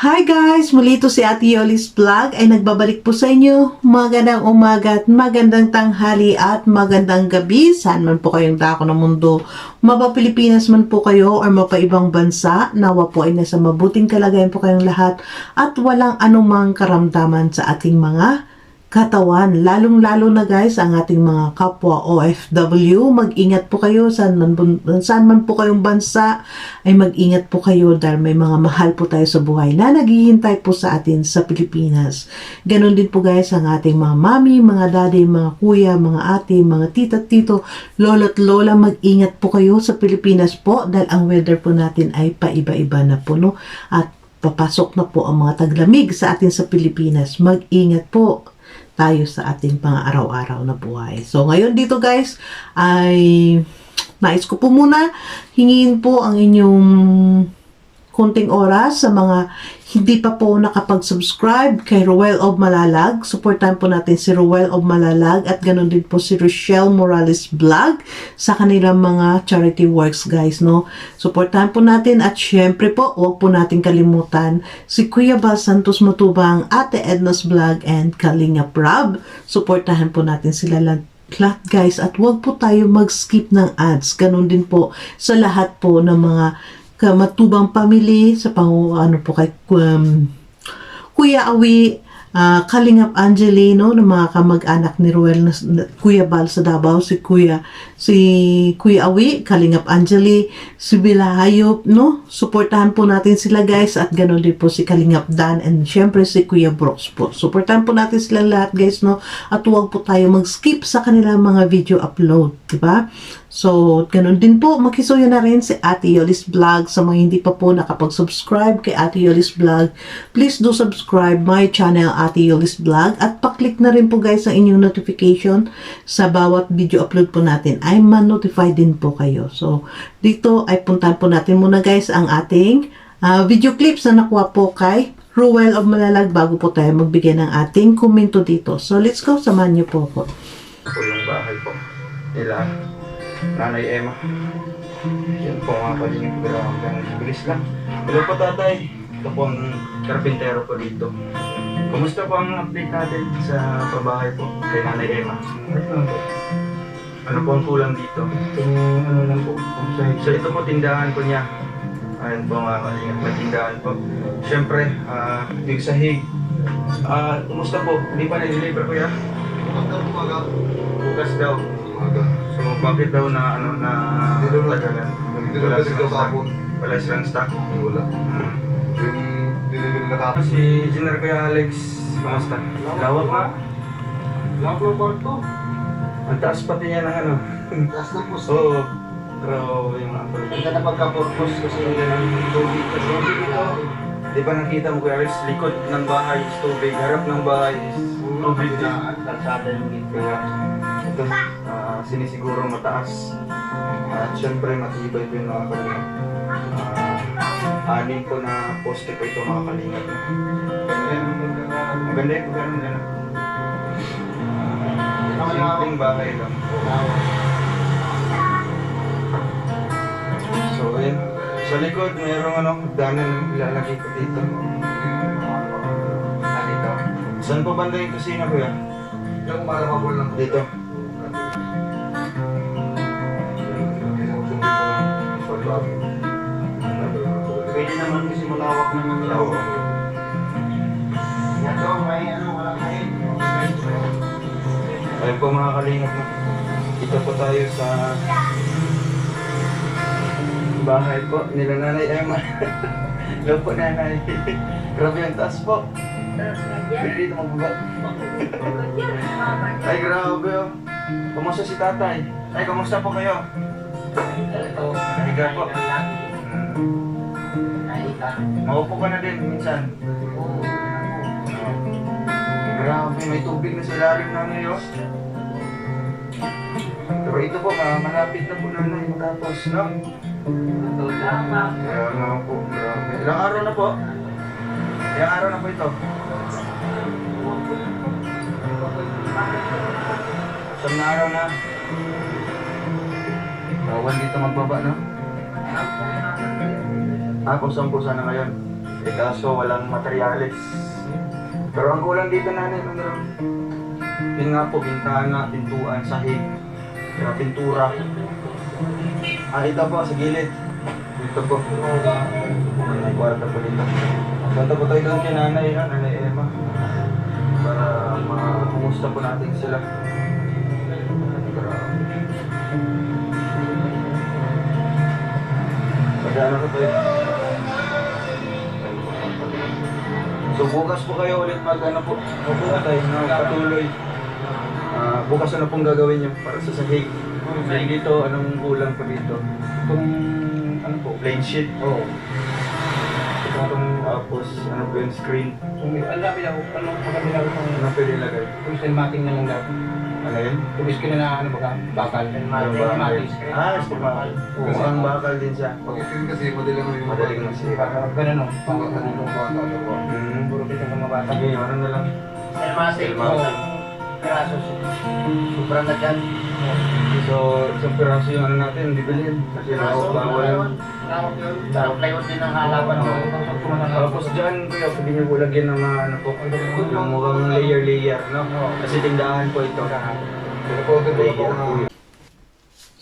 Hi guys! Muli ito si Ate Yolis Vlog ay nagbabalik po sa inyo. Magandang umaga at magandang tanghali at magandang gabi. Saan man po kayong dako ng mundo. Mapa Pilipinas man po kayo or mapa ibang bansa. Nawa po ay nasa mabuting kalagayan po kayong lahat at walang anumang karamdaman sa ating mga katawan. Lalong-lalo na guys, ang ating mga kapwa OFW, mag-ingat po kayo saan man, saan man po kayong bansa, ay mag-ingat po kayo dahil may mga mahal po tayo sa buhay na naghihintay po sa atin sa Pilipinas. Ganon din po guys ang ating mga mami, mga daddy, mga kuya, mga ate, mga tita, tito, lolo't lola, mag-ingat po kayo sa Pilipinas po dahil ang weather po natin ay paiba-iba na po, no? At papasok na po ang mga taglamig sa atin sa Pilipinas. Mag-ingat po tayo sa ating pang araw-araw na buhay. So, ngayon dito guys, ay nais ko po muna hingin po ang inyong konting oras sa mga hindi pa po nakapag-subscribe kay Ruel of Malalag. Supportan po natin si Ruel of Malalag at ganun din po si Rochelle Morales Vlog sa kanilang mga charity works guys, no? Supportan po natin at syempre po, huwag po natin kalimutan si Kuya Bal Santos Matubang, Ate Edna's Vlog and Kalinga Prab. Supportahan po natin sila lahat lahat guys at huwag po tayo mag-skip ng ads. Ganun din po sa lahat po ng mga kamatubang pamilya sa pang ano po kay um, Kuya Awi, ah, Kalingap Angelino ng mga kamag-anak ni Ruel na, na- Kuya Bal sa Davao, si Kuya si Kuya Awi, Kalingap Angeli, si Bila Hayop, no? Suportahan po natin sila guys at ganoon din po si Kalingap Dan and syempre si Kuya Brooks po. Suportahan po natin sila lahat guys, no? At huwag po tayo mag-skip sa kanilang mga video upload, di ba? So, ganun din po, makisuyo na rin si Ate Yolis Vlog sa mga hindi pa po nakapag-subscribe kay Ate Yolis Vlog. Please do subscribe my channel Ate Yolis Vlog at paklik na rin po guys ang inyong notification sa bawat video upload po natin ay man-notify din po kayo. So, dito ay puntahan po natin muna guys ang ating ah, video clips na nakuha po kay Ruel of Malalag bago po tayo magbigay ng ating komento dito. So, let's go, samahan niyo po ako. po yung bahay po nila Nanay Emma. Yan po mga kalingit grabe. Bilis lang. Hello po tatay. Ito po ang karpintero po dito. Kumusta po ang update natin sa pabahay po kay Nanay Emma? Ano po ang kulang dito? Yung ano lang po, So ito po tindahan po niya. Ayan po mga kalingit, may tindahan po. Siyempre, ah, big sahig. Ah, kumusta po? Hindi pa na-deliver ko yan? Bukas daw. So bakit daw na ano na tagalan? Wala silang stock. Wala silang stock. Wala. Yung na. Si Jenner Kuya Alex, kamusta? Lawak nga. Lawak ng kwarto. Ang taas pati niya ng ano. Na po sa... Oo. Pero yung ano. Hindi na pagka-purpose kasi hindi na tubig kasi hindi ito. Di ba nakita mo Kuya Alex, likod ng bahay is tubig, harap ng bahay is tubig din. Kalsada yung gito. Ito, ah, sinisiguro mataas. At syempre matibay po yung mga kalingap. Ah, anim po na poste po ito mga kalingap. Maganda yung ganun ganun. Simpleng bahay lang. So, ayun. Sa likod, mayroong ano, danan ilalagay ko dito. Ah. Saan po banda yung kusina ko yan? Yung malamabol lang. Dito. Pwede naman kasi malawak naman Oo. Ito, may ano, wala kayo. Ayun po mga kalingap mo. Dito po tayo sa bahay po nila Nanay Emma. Hello po Nanay. Grabe ang taas po. Pwede dito magbaba. Ay grabe oh. Kumusta si tatay? Ay, kumusta po kayo? Ito, Higa po. Maupo ka na din minsan. Grabe, may tubig na sa ilalim na ngayon. Pero ito po, ma- malapit na po na na yung tapos, no? Kaya nga po, grabe. Ilang araw na po? Ilang araw na po ito? Na araw na. Bawal dito magbaba, no? Ah, kusang-kusa na ngayon. Eh kaso walang materyales. Pero ang kulang dito nanay, ano lang? Yun nga po, bintana, pintuan, sahig, saka pintura. Ah, ito po, sa gilid. Dito po. May kwarto po dito. Punta po tayo doon kay nanay, ha, nanay Emma. Para makumusta po natin sila. Tayo. So bukas po kayo ulit mag ano po, upo na tayo na patuloy. Ah, bukas ano pong gagawin niyo para sa sahig. Sahig dito, anong kulang po dito? Kung ano po, plain sheet. Oo. Itong tapos ano po yung screen. Kung ang labi ako, ano maganda ako kung Ano pwede ilagay? kung stilmating na lang daw. Ano yun? Tubis ko na na ano baga, bakal. Yung bakal. Ah, stilmatic. Kasi ang bakal din siya. Pag-itin kasi madaling mo yung Madaling masira. Parang ganun no. Parang ganun no. Hmm. Puro kita ng mga bata. Sige, ano na lang. Stilmatic. Stilmatic. Kaso, sobrang na dyan. So, isang piraso yung ano natin, bibilhin. Kasi nakakabawal. Darong plywood din ang halapan ko. Tapos dyan, kuya, pwede niyo po lagyan ng mga ano po, yung mukhang layer-layer, no? Kasi tindahan po ito. Layer po.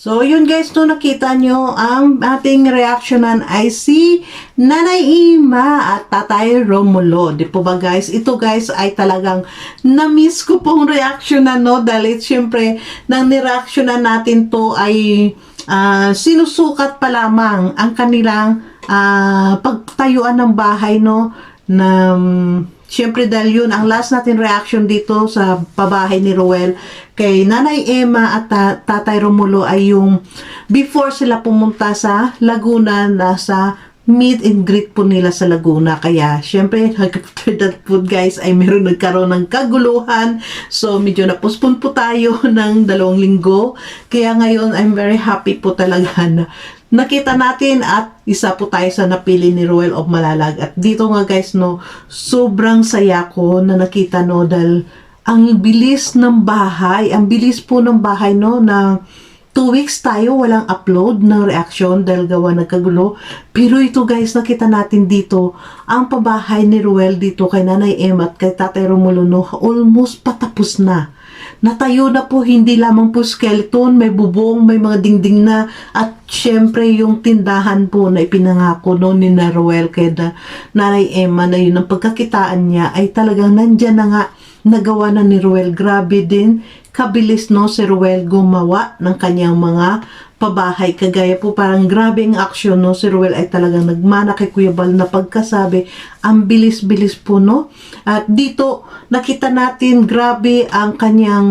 So, yun guys, no, nakita nyo ang ating reaksyonan ay si Nanay Ima at Tatay Romulo. Di po ba guys? Ito guys ay talagang na-miss ko pong reaksyonan, no? Dahil syempre, nang nireaksyonan natin to ay ah, sinusukat pa lamang ang kanilang ah, pagtayuan ng bahay, no? Na mm, Siyempre dahil yun, ang last natin reaction dito sa pabahay ni Ruel kay Nanay Emma at ta- Tatay Romulo ay yung before sila pumunta sa Laguna na sa meet and greet po nila sa Laguna. Kaya, syempre, after that po guys, ay meron nagkaroon ng kaguluhan. So, medyo napuspon po tayo ng dalawang linggo. Kaya ngayon, I'm very happy po talaga na nakita natin at isa po tayo sa napili ni Royal of Malalag. At dito nga guys, no, sobrang saya ko na nakita, no, dahil ang bilis ng bahay, ang bilis po ng bahay, no, na two weeks tayo walang upload ng reaction dahil gawa nagkagulo. Pero ito guys, nakita natin dito, ang pabahay ni Ruel dito kay Nanay Em at kay Tatay Romulo, no, almost patapos na. Natayo na po hindi lamang po skeleton, may bubong, may mga dingding na at syempre yung tindahan po na ipinangako no ni na Ruel kay na, Nanay Emma na yun ang pagkakitaan niya ay talagang nandyan na nga nagawa na ni Ruel. Grabe din, kabilis no si Ruel gumawa ng kanyang mga pabahay. Kagaya po parang grabe ang aksyon no. Si Ruel ay talagang nagmana kay Kuya Bal na pagkasabi. Ang bilis-bilis po no. At dito nakita natin grabe ang kanyang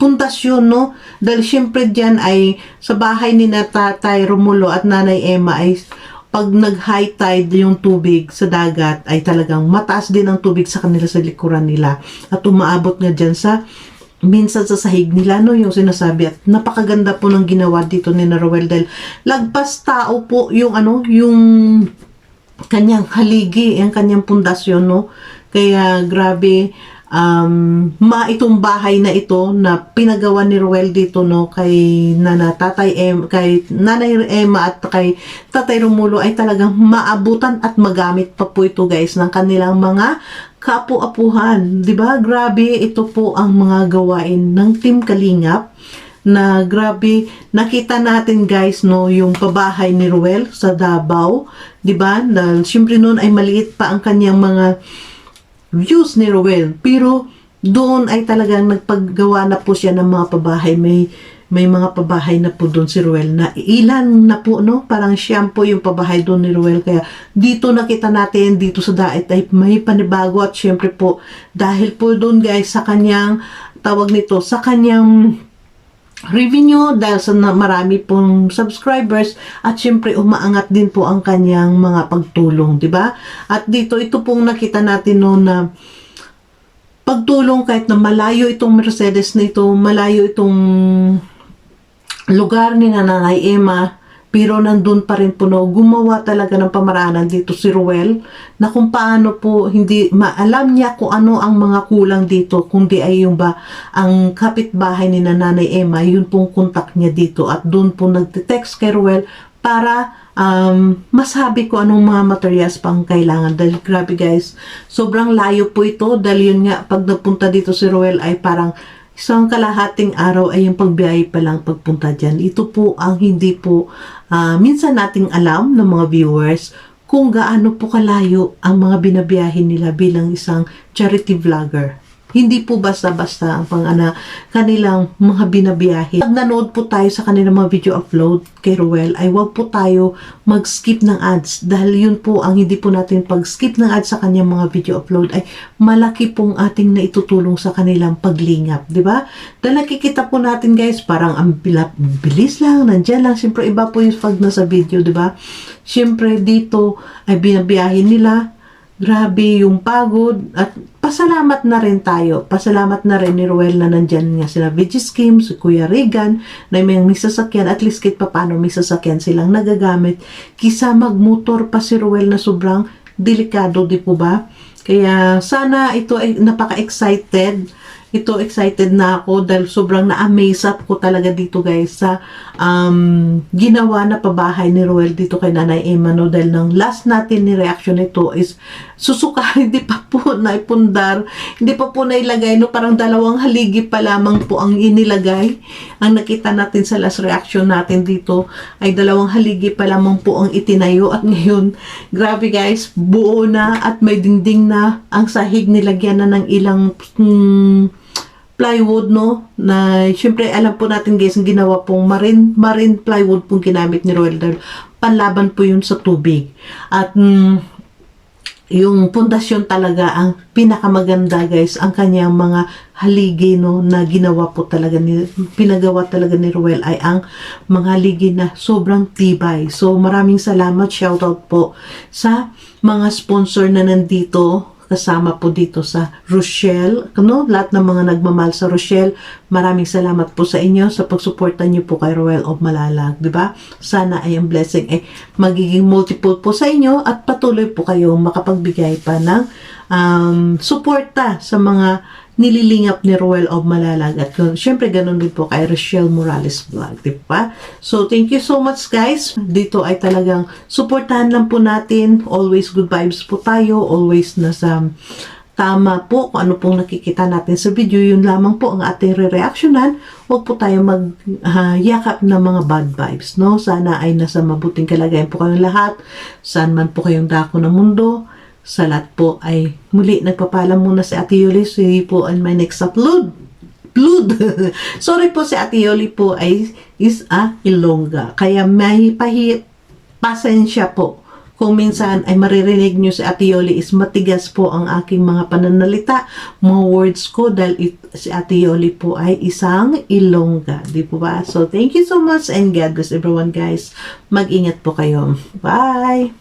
pundasyon no. Dahil syempre dyan ay sa bahay ni na Tatay Romulo at Nanay Emma ay pag nag-high tide yung tubig sa dagat ay talagang mataas din ang tubig sa kanila sa likuran nila at umaabot nga dyan sa minsan sa sahig nila no yung sinasabi at napakaganda po ng ginawa dito ni Naruel dahil lagpas tao po yung ano yung kanyang haligi ang kanyang pundasyon no. Kaya grabe um, ma itong bahay na ito na pinagawa ni Ruel dito no kay Nana Tatay Em kay Nanay Emma at kay Tatay Romulo ay talagang maabutan at magamit pa po ito guys ng kanilang mga kapu-apuhan. 'Di ba? Grabe ito po ang mga gawain ng Team Kalingap na grabe nakita natin guys no yung pabahay ni Ruel sa Davao 'di ba dahil syempre noon ay maliit pa ang kanyang mga views ni Ruel pero doon ay talagang nagpaggawa na po siya ng mga pabahay. May may mga pabahay na po doon si Ruel na ilan na po no? Parang siyam po yung pabahay doon ni Ruel kaya dito nakita natin dito sa Daet ay may panibago. At syempre po dahil po doon guys sa kanyang tawag nito sa kanyang revenue dahil sa marami pong subscribers at syempre umaangat din po ang kanyang mga pagtulong, 'di ba? At dito ito pong nakita natin no na pagtulong kahit na malayo itong Mercedes na ito, malayo itong lugar ni Nanay Emma, pero nandun pa rin po no, gumawa talaga ng pamaraanan dito si Ruel na kung paano po hindi maalam niya kung ano ang mga kulang dito kundi ay yung ba ang kapitbahay ni Nanay Emma yun pong kontak niya dito at doon po nagte-text kay Ruel para um, masabi ko anong mga materials pang kailangan. Dahil grabe guys, sobrang layo po ito. Dahil yun nga, pag napunta dito si Roel ay parang isang kalahating araw ay yung pagbiyahe pa lang pagpunta dyan. Ito po ang hindi po ah, minsan nating alam ng mga viewers kung gaano po kalayo ang mga binabiyahin nila bilang isang charity vlogger. Hindi po basta-basta ang pang ana, kanilang mga binabiyahe. Pag nanood po tayo sa kanilang mga video upload kay Ruel, ay wag po tayo mag-skip ng ads. Dahil yun po ang hindi po natin pag-skip ng ads sa kanyang mga video upload ay malaki pong ating na itutulong sa kanilang paglingap. di ba? Dahil nakikita po natin guys, parang ang bilis lang, nandyan lang. Siyempre iba po yung pag nasa video, di ba? Siyempre dito ay binabiyahin nila grabe yung pagod at pasalamat na rin tayo. Pasalamat na rin ni Ruel na nandyan nga sila Veggie Scheme, si Kuya Regan, na may may sasakyan, at least kahit papano may sasakyan silang nagagamit. Kisa magmotor pa si Ruel na sobrang delikado, di po ba? Kaya sana ito ay napaka-excited. Ito excited na ako dahil sobrang na-amaze up ko talaga dito guys sa um, ginawa na pabahay ni Roel dito kay Nanay Emma dahil nang last natin ni reaction nito is susuka hindi pa po naipundar hindi pa po nailagay no? Parang dalawang haligi pa lamang po ang inilagay. Ang nakita natin sa last reaction natin dito ay dalawang haligi pa lamang po ang itinayo. At ngayon grabe guys buo na at may dingding na ang sahig nilagyan na ng ilang hmm, plywood no? Na syempre alam po natin guys ang ginawa pong marine marine plywood pong ginamit ni Roel dahil panlaban po yun sa tubig. At mm, yung pundasyon talaga ang pinakamaganda guys ang kanyang mga haligi no na ginawa po talaga ni pinagawa talaga ni Ruel ay ang mga haligi na sobrang tibay. So maraming salamat shoutout po sa mga sponsor na nandito kasama po dito sa Rochelle. No? Lahat ng mga nagmamahal sa Rochelle, maraming salamat po sa inyo sa pagsuporta niyo po kay Royal of Malalag. ba? Sana ay ang blessing ay magiging multiple po sa inyo at patuloy po kayong makapagbigay pa ng um, suporta sa mga nililingap ni Royal of Malalag. At syempre, ganun din po kay Rochelle Morales Vlog, di ba? So, thank you so much guys. Dito ay talagang suportahan lang po natin. Always good vibes po tayo. Always nasa tama po kung ano pong nakikita natin sa video. Yun lamang po ang ating re-reactionan. Huwag po tayo mag-yakap ng mga bad vibes. No? Sana ay nasa mabuting kalagayan po kayong lahat. Saan man po kayong dako ng mundo sa lahat po ay muli nagpapalam muna si Ate Yuli. See po on my next upload. Upload. Sorry po si Ate Yoli po ay is a Ilongga. Kaya may pahi pasensya po. Kung minsan ay maririnig nyo si Ate Yoli is matigas po ang aking mga pananalita, mga words ko dahil it, si Ate Yoli po ay isang Ilongga. Di po ba? So, thank you so much and God bless everyone guys. Mag-ingat po kayo. Bye!